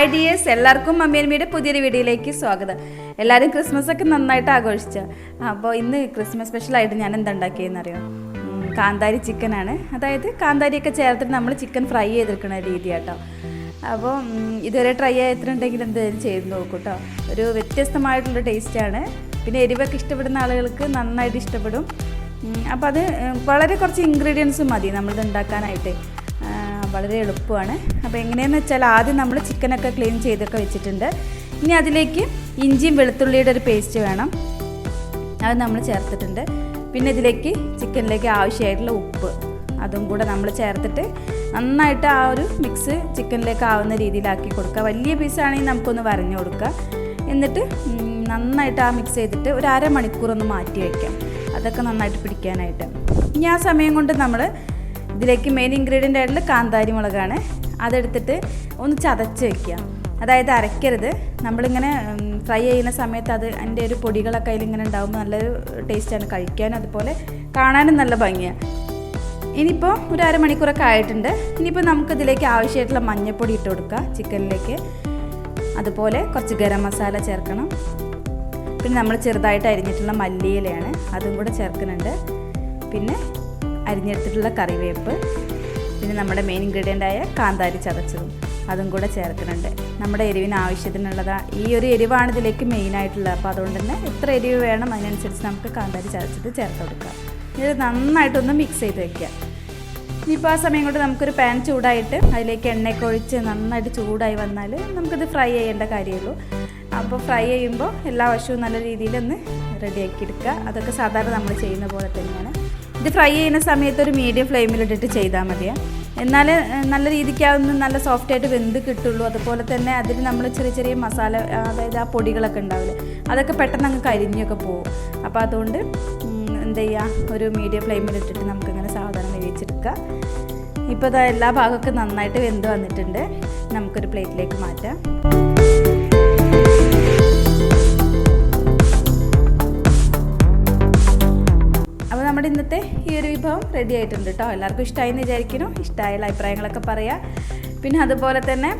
Hi dears എല്ലാവർക്കും മമ്മിയമ്മയുടെ പുതിയൊരു വീഡിയോയിലേക്ക് സ്വാഗതം. എല്ലാവരും ക്രിസ്മസ് ഒക്കെ നന്നായിട്ട് ആഘോഷിച്ച? അപ്പോൾ ഇന്ന് ക്രിസ്മസ് സ്പെഷ്യലായിട്ട് ഞാൻ എന്താ ഉണ്ടാക്കിയെന്ന് അറിയാം കാന്താരി ചിക്കനാണ്. അതായത് കാന്താരിയൊക്കെ ചേർത്തിട്ട് നമ്മൾ ചിക്കൻ ഫ്രൈ ചെയ്തെടുക്കുന്ന രീതി കേട്ടോ അപ്പോൾ ഇതുവരെ ട്രൈ ചെയ്തിട്ടുണ്ടെങ്കിൽ എന്തെങ്കിലും ചെയ്ത് നോക്കൂ കേട്ടോ ഒരു വ്യത്യസ്തമായിട്ടുള്ള ടേസ്റ്റാണ്. പിന്നെ എരിവൊക്കെ ഇഷ്ടപ്പെടുന്ന ആളുകൾക്ക് നന്നായിട്ട് ഇഷ്ടപ്പെടും. അപ്പോൾ അത് വളരെ കുറച്ച് ഇൻഗ്രീഡിയൻസ് മതി നമ്മളിത് ഉണ്ടാക്കാനായിട്ട്. വളരെ എളുപ്പമാണ്. അപ്പോൾ എങ്ങനെയെന്ന് വെച്ചാൽ ആദ്യം നമ്മൾ ചിക്കനൊക്കെ ക്ലീൻ ചെയ്തൊക്കെ വെച്ചിട്ടുണ്ട്. ഇനി അതിലേക്ക് ഇഞ്ചിയും വെളുത്തുള്ളിയുടെ ഒരു പേസ്റ്റ് വേണം. അത് നമ്മൾ ചേർത്തിട്ടുണ്ട്. പിന്നെ ഇതിലേക്ക് ചിക്കനിലേക്ക് ആവശ്യമായിട്ടുള്ള ഉപ്പ്. അതും കൂടെ നമ്മൾ ചേർത്തിട്ട് നന്നായിട്ട് ആ ഒരു മിക്സ് ചിക്കനിലേക്ക് ആവുന്ന രീതിയിലാക്കി കൊടുക്കുക. വലിയ പീസാണെങ്കിൽ നമുക്കൊന്ന് വരഞ്ഞു കൊടുക്കുക. എന്നിട്ട് നന്നായിട്ട് ആ മിക്സ് ചെയ്തിട്ട് ഒരു അരമണിക്കൂർ ഒന്ന് മാറ്റി വയ്ക്കാം. അതൊക്കെ നന്നായിട്ട് പിടിക്കാനായിട്ട്. ഇനി ആ സമയം കൊണ്ട് നമ്മൾ ഇതിലേക്ക് മെയിൻ ഇൻഗ്രീഡിയന്റ് ആയിട്ടുള്ള കാന്താരി മുളകാണ് അതെടുത്തിട്ട് ഒന്ന് ചതച്ച് വെക്കുക. അതായത് അരയ്ക്കരുത്. നമ്മളിങ്ങനെ ഫ്രൈ ചെയ്യുന്ന സമയത്ത് അത് അതിന്റെ ഒരു പൊടികളൊക്കെ അതിലിങ്ങനെ ഉണ്ടാകുമ്പോൾ നല്ലൊരു ടേസ്റ്റാണ് കഴിക്കാനും അതുപോലെ കാണാനും നല്ല ഭംഗിയാണ് ഇനിയിപ്പോൾ ഒരു അരമണിക്കൂറൊക്കെ ആയിട്ടുണ്ട്. ഇനിയിപ്പോൾ നമുക്കിതിലേക്ക് ആവശ്യമായിട്ടുള്ള മഞ്ഞൾപ്പൊടി ഇട്ട് കൊടുക്കുക. ചിക്കനിലേക്ക്. അതുപോലെ കുറച്ച് ഗരം മസാല ചേർക്കണം. പിന്നെ നമ്മൾ ചെറുതായിട്ട് അരിഞ്ഞിട്ടുള്ള മല്ലിയിലയാണ്. അതും കൂടെ ചേർക്കുന്നുണ്ട്. പിന്നെ അരിഞ്ഞെടുത്തിട്ടുള്ള കറിവേപ്പ് പിന്നെ നമ്മുടെ മെയിൻ ഇൻഗ്രീഡിയന്റ് ആയ കാന്താരി ചതച്ചതും അതും കൂടെ ചേർക്കുന്നുണ്ട്. നമ്മുടെ എരിവിന് ആവശ്യത്തിനുള്ളതാ ഈ ഒരു എരിവാണ് ഇതിലേക്ക് മെയിനായിട്ടുള്ളത് അപ്പോൾ അതുകൊണ്ട് തന്നെ എത്ര എരിവ് വേണം അതിനനുസരിച്ച് നമുക്ക് കാന്താരി ചതച്ചത് ചേർത്ത് കൊടുക്കാം. ഇത് നന്നായിട്ടൊന്ന് മിക്സ് ചെയ്ത് വയ്ക്കുക ഇനിയിപ്പോൾ ആ സമയം കൊണ്ട് നമുക്കൊരു പാൻ ചൂടായിട്ട് അതിലേക്ക് എണ്ണയൊക്കെ ഒഴിച്ച് നന്നായിട്ട് ചൂടായി വന്നാൽ നമുക്കിത് ഫ്രൈ ചെയ്യേണ്ട കാര്യമുള്ളൂ. അപ്പോൾ ഫ്രൈ ചെയ്യുമ്പോൾ എല്ലാ വശവും നല്ല രീതിയിലൊന്ന് റെഡിയാക്കി എടുക്കുക. അതൊക്കെ സാധാരണ നമ്മൾ ചെയ്യുന്ന പോലെ തന്നെയാണ്. ഇത് ഫ്രൈ ചെയ്യുന്ന സമയത്ത് ഒരു മീഡിയം ഫ്ലെയിമിലിട്ടിട്ട് ചെയ്താൽ മതിയാ. എന്നാൽ നല്ല രീതിക്ക് അതൊന്ന് നല്ല സോഫ്റ്റ് ആയിട്ട് വെന്ത് കിട്ടുള്ളൂ. അതുപോലെ തന്നെ അതിൽ നമ്മൾ ചെറിയ ചെറിയ മസാല അതായത് ആ പൊടികളൊക്കെ ഉണ്ടാവില്ല അതൊക്കെ പെട്ടെന്ന് അങ്ങ് കരിഞ്ഞൊക്കെ പോകും. അപ്പോൾ അതുകൊണ്ട് എന്ത് ചെയ്യുക ഒരു മീഡിയം ഫ്ലെയിമിലിട്ടിട്ട് നമുക്കിങ്ങനെ സാവധാനം വേവിച്ചെടുക്കുക ഇപ്പോൾ ഇതാ എല്ലാ ഭാഗമൊക്കെ നന്നായിട്ട് വെന്ത് വന്നിട്ടുണ്ട്. നമുക്കൊരു പ്ലേറ്റിലേക്ക് മാറ്റാം. ഈ ഒരു വിഭവം റെഡി ആയിട്ടുണ്ട് കേട്ടോ എല്ലാവർക്കും ഇഷ്ടമായി എന്ന് വിചാരിക്കുന്നു. ഇഷ്ടമായുള്ള അഭിപ്രായങ്ങളൊക്കെ പറയുക പിന്നെ അതുപോലെ തന്നെ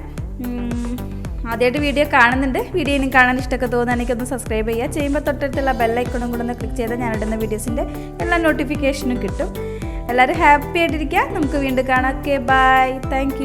ആദ്യമായിട്ട് വീഡിയോ കാണുന്നുണ്ട്. വീഡിയോ ഇനി കാണാൻ ഇഷ്ടമൊക്കെ തോന്നുകയാണെങ്കിൽ ഒന്ന് സബ്സ്ക്രൈബ് ചെയ്യുക. ചെയ്യുമ്പോൾ തൊട്ടടുത്തുള്ള ബെല്ലൈക്കണും കൂടെ ഒന്ന് ക്ലിക്ക് ചെയ്താൽ ഞാൻ ഇടുന്ന വീഡിയോസിന്റെ എല്ലാ നോട്ടിഫിക്കേഷനും കിട്ടും. എല്ലാവരും ഹാപ്പി ആയിട്ടിരിക്കുക. നമുക്ക് വീണ്ടും കാണാം. Okay bye thank